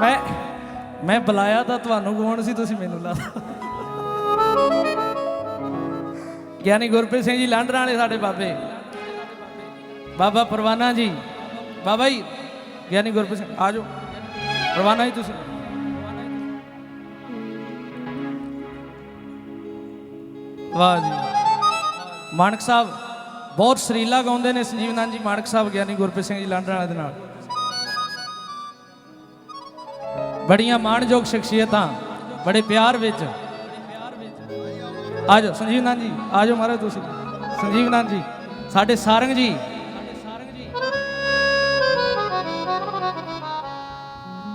ਮੈਂ ਮੈਂ ਬੁਲਾਇਆ ਤਾਂ ਤੁਹਾਨੂੰ ਕੌਣ ਸੀ ਤੁਸੀਂ ਮੈਨੂੰ ਲਾ ਗਿਆਨੀ ਗੁਰਪ੍ਰੀਤ ਸਿੰਘ ਜੀ ਲਾਂਡਰਾਂ ਵਾਲੇ ਸਾਡੇ ਬਾਬੇ। ਬਾਬਾ ਪਰਵਾਨਾ ਜੀ। ਬਾਬਾ ਜੀ, ਗਿਆਨੀ ਗੁਰਪ੍ਰੀਤ ਸਿੰਘ, ਆ ਜਾਓ। ਪਰਵਾਨਾ ਜੀ, ਤੁਸੀਂ। ਵਾਹ ਜੀ। ਮਾਨਕ ਸਾਹਿਬ ਬਹੁਤ ਸਰੀਲਾ ਗਾਉਂਦੇ ਨੇ ਸੰਜੀਵ ਨੰਦ ਜੀ, ਮਾਨਕ ਸਾਹਿਬ ਗਿਆਨੀ ਗੁਰਪ੍ਰੀਤ ਸਿੰਘ ਜੀ ਲਾਂਡਰਾਂ ਵਾਲੇ ਦੇ ਨਾਲ। ਬੜੀਆਂ ਮਾਣਯੋਗ ਸ਼ਖਸੀਅਤਾਂ, ਬੜੇ ਪਿਆਰ ਵਿੱਚ। ਆ ਜਾਓ ਸੰਜੀਵ ਨੰਦ ਜੀ ਆ ਜਾਓ ਮਹਾਰਾਜ ਤੁਸੀਂ। ਸੰਜੀਵ ਨੰਦ ਜੀ, ਸਾਡੇ ਸਾਰੰਗ ਜੀ।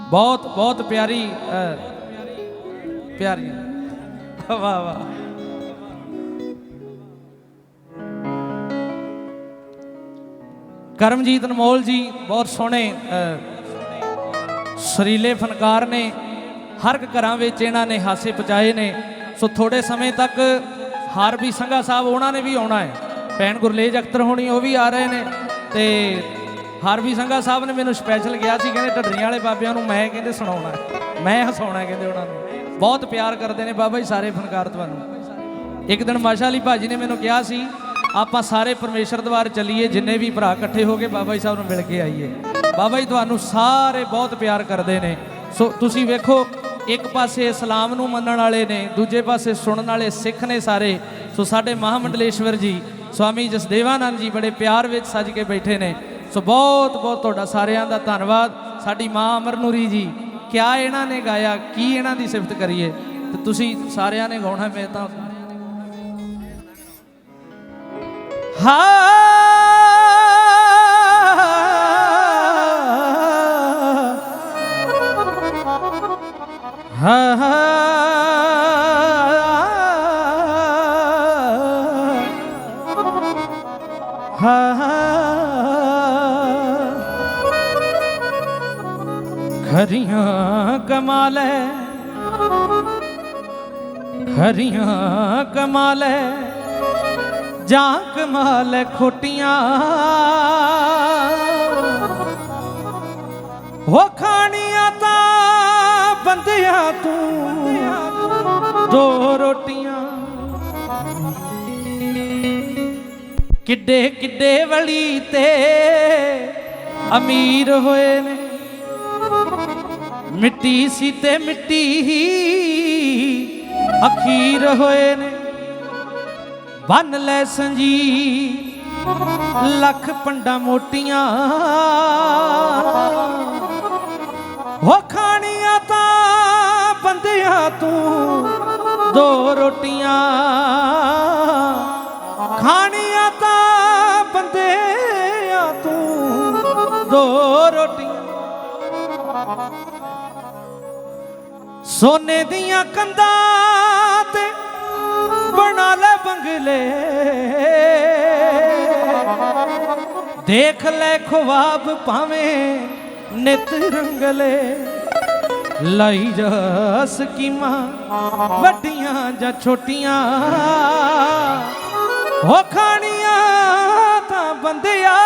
ਬਹੁਤ ਬਹੁਤ ਪਿਆਰੀ ਪਿਆਰੀ। ਵਾਹ ਵਾਹ। ਕਰਮਜੀਤ ਅਨਮੋਲ ਜੀ ਬਹੁਤ ਸੋਹਣੇ ਅ, ਸਰੀਲੇ ਫਨਕਾਰ ਨੇ ਹਰ ਇੱਕ ਘਰਾਂ ਵਿੱਚ ਇਹਨਾਂ ਨੇ ਹਾਸੇ ਪਚਾਏ ਨੇ। ਸੋ ਥੋੜੇ ਸਮੇਂ ਤੱਕ ਹਾਰਬੀ ਸੰਘਾ ਸਾਹਿਬ ਉਹਨਾਂ ਨੇ ਵੀ ਆਉਣਾ ਹੈ। ਭੈਣ ਗੁਰਲੇਜ ਅਖਤਰ ਹੋਣੀ ਉਹ ਵੀ ਆ ਰਹੇ ਨੇ। ਤੇ ਹਾਰਬੀ ਸੰਘਾ ਸਾਹਿਬ ਨੇ ਮੈਨੂੰ ਸਪੈਸ਼ਲ ਕਿਹਾ ਸੀ ਕਹਿੰਦੇ ਢੱਡਰੀਆਂ ਵਾਲੇ ਬਾਬਿਆਂ ਨੂੰ ਮੈਂ ਕਹਿੰਦੇ ਸੁਣਾਉਣਾ ਮੈਂ ਹਸਾਉਣਾ ਕਹਿੰਦੇ ਉਹਨਾਂ ਨੂੰ। ਬਹੁਤ ਪਿਆਰ ਕਰਦੇ ਨੇ ਬਾਬਾ ਜੀ ਸਾਰੇ ਫਨਕਾਰ ਤੁਹਾਨੂੰ। ਇੱਕ ਦਿਨ ਮਾਸ਼ਾ ਅਲੀ ਭਾਜੀ ਨੇ ਮੈਨੂੰ ਕਿਹਾ ਸੀ ਆਪਾਂ ਸਾਰੇ ਪਰਮੇਸ਼ਰ ਦਵਾਰ ਚੱਲੀਏ, ਜਿੰਨੇ ਵੀ ਭਰਾ ਇਕੱਠੇ ਹੋ ਕੇ ਬਾਬਾ ਜੀ ਸਾਹਿਬ ਨੂੰ ਮਿਲ ਕੇ ਆਈਏ। ਬਾਬਾ ਜੀ ਤੁਹਾਨੂੰ ਸਾਰੇ ਬਹੁਤ ਪਿਆਰ ਕਰਦੇ ਨੇ। ਸੋ ਤੁਸੀਂ ਵੇਖੋ, ਇੱਕ ਪਾਸੇ ਇਸਲਾਮ ਨੂੰ ਮੰਨਣ ਵਾਲੇ ਨੇ, ਦੂਜੇ ਪਾਸੇ ਸੁਣਨ ਵਾਲੇ ਸਿੱਖ ਨੇ ਸਾਰੇ। ਸੋ ਸਾਡੇ ਮਹਾਮੰਡਲੇਸ਼ਵਰ ਜੀ, ਸਵਾਮੀ ਜਸਦੇਵਾਨੰਦ ਜੀ ਬੜੇ ਪਿਆਰ ਵਿੱਚ ਸੱਜ ਕੇ ਬੈਠੇ ਨੇ। ਸੋ ਬਹੁਤ ਬਹੁਤ ਤੁਹਾਡਾ ਸਾਰਿਆਂ ਦਾ ਧੰਨਵਾਦ। ਸਾਡੀ ਮਾਂ ਅਮਰਨੂਰੀ ਜੀ, ਕਿਆ ਇਹਨਾਂ ਨੇ ਗਾਇਆ, ਕੀ ਇਹਨਾਂ ਦੀ ਸਿਫਤ ਕਰੀਏ? ਤੇ ਤੁਸੀਂ ਸਾਰਿਆਂ ਨੇ ਗਾਉਣਾ, ਮੈਂ ਤਾਂ ਹਾਂ ਹਾਂ ਖਰੀਆਂ ਕਮਾਲੇ ਖਰੀਆਂ ਕਮਾਲੇ ਜਾਂ ਕਮਾਲ ਖੋਟੀਆਂ। ਹੋ ਖਾਣੀਆਂ ਤਾਂ ਬੰਦਿਆਂ ਤੂੰ ਦੋ ਰੋਟੀਆਂ। ਕਿੱਡੇ ਕਿੱਡੇ ਵਲੀ ਤੇ ਅਮੀਰ ਹੋਏ ਨੇ। ਮਿੱਟੀ ਸੀ ਤੇ ਮਿੱਟੀ ਹੀ ਅਖੀਰ ਹੋਏ ਨੇ। ਬੰਨ ਲੈ ਸੰਜੀ ਲੱਖ ਪੰਡਾ ਮੋਟੀਆਂ। ਹੋ ਖਾਣੀਆਂ ਤਾਂ ਬੰਦਿਆਂ ਤੂੰ ਦੋ ਰੋਟੀਆਂ। ਖਾਣੀਆਂ ਤਾਂ ਬੰਦਿਆਂ ਤੂੰ ਦੋ ਰੋਟੀਆਂ। ਸੋਨੇ ਦੀਆਂ ਕੰਧਾਂ ਬਣਾ ਲੈ ਬੰਗਲੇ। ਦੇਖ ਲੈ ਖਵਾਬ ਭਾਵੇਂ ਨਿਤ ਰੰਗਲੇ। ਲਾਈ ਜਾ ਸਕੀਮਾਂ, ਵੱਡੀਆਂ ਜਾਂ ਛੋਟੀਆਂ। ਹੋ ਖਾਣੀਆਂ ਤਾਂ ਬੰਦਿਆ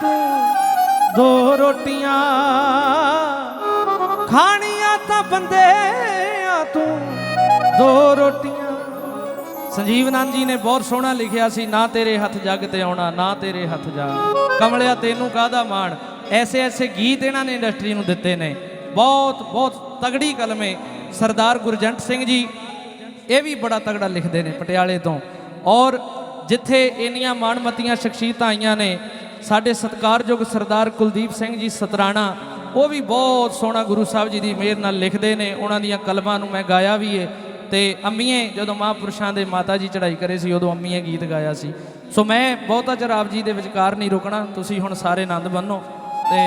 ਤੂੰ ਦੋ ਰੋਟੀਆਂ। ਖਾਣੀਆਂ ਤਾਂ ਬੰਦਿਆ ਤੂੰ ਦੋ ਰੋਟੀਆਂ। ਸੰਜੀਵ ਨੰਦ ਜੀ ਨੇ ਬਹੁਤ ਸੋਹਣਾ ਲਿਖਿਆ ਸੀ, ਨਾ ਤੇਰੇ ਹੱਥ ਜੱਗ ਤੇ ਆਉਣਾ, ਨਾ ਤੇਰੇ ਹੱਥ ਜਾ। ਕਮਲਿਆ ਤੈਨੂੰ ਕਾਹਦਾ ਮਾਣ? ਐਸੇ ਐਸੇ ਗੀਤ ਇਹਨਾਂ ਨੇ ਇੰਡਸਟਰੀ ਨੂੰ ਦਿੱਤੇ ਨੇ। ਬਹੁਤ ਬਹੁਤ ਤਗੜੀ ਕਲਮੇ। ਸਰਦਾਰ ਗੁਰਜੰਟ ਸਿੰਘ ਜੀ, ਇਹ ਵੀ ਬੜਾ ਤਗੜਾ ਲਿਖਦੇ ਨੇ ਪਟਿਆਲੇ ਤੋਂ। ਔਰ ਜਿੱਥੇ ਇੰਨੀਆਂ ਮਾਣਮੱਤੀਆਂ ਸ਼ਖਸੀਅਤਾਂ ਆਈਆਂ ਨੇ, ਸਾਡੇ ਸਤਿਕਾਰਯੋਗ ਸਰਦਾਰ ਕੁਲਦੀਪ ਸਿੰਘ ਜੀ ਸਤਰਾਣਾ, ਉਹ ਵੀ ਬਹੁਤ ਸੋਹਣਾ ਗੁਰੂ ਸਾਹਿਬ ਜੀ ਦੀ ਮਿਹਰ ਨਾਲ ਲਿਖਦੇ ਨੇ। ਉਹਨਾਂ ਦੀਆਂ ਕਲਮਾਂ ਨੂੰ ਮੈਂ ਗਾਇਆ ਵੀ ਏ। ਤੇ ਅੰਮੀਏ ਜਦੋਂ ਮਹਾਂਪੁਰਸ਼ਾਂ ਦੇ ਮਾਤਾ ਜੀ ਚੜ੍ਹਾਈ ਕਰੇ ਸੀ ਉਦੋਂ ਅੰਮੀਏ ਗੀਤ ਗਾਇਆ ਸੀ। ਸੋ ਮੈਂ ਬਹੁਤਾ ਚਿਰ ਆਪ ਜੀ ਦੇ ਵਿਚਕਾਰ ਨਹੀਂ ਰੁਕਣਾ ਤੁਸੀਂ ਹੁਣ ਸਾਰੇ ਆਨੰਦ ਬੰਨੋ ਤੇ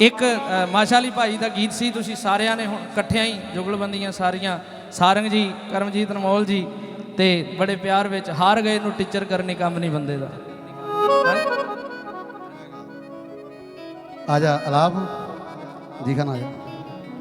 ਇੱਕ ਅ, ਮਾਸ਼ਾ ਅਲੀ ਭਾਈ ਦਾ ਗੀਤ ਸੀ ਤੁਸੀਂ ਸਾਰਿਆਂ ਨੇ ਹੁਣ ਇਕੱਠਿਆਂ ਹੀ ਜੁਗਲਬੰਦੀਆਂ ਸਾਰੀਆਂ ਸਾਰੰਗ ਜੀ ਕਰਮਜੀਤ ਅਨਮੋਲ ਜੀ ਤੇ ਬੜੇ ਪਿਆਰ ਵਿੱਚ ਹਾਰ ਗਏ ਨੂੰ ਟੀਚਰ ਕਰਨੇ ਕੰਮ ਨਹੀਂ ਬੰਦੇ ਦਾ। ਆ ਅਲਾਪ। ਦਿਖਣ ਆ ਜਾ।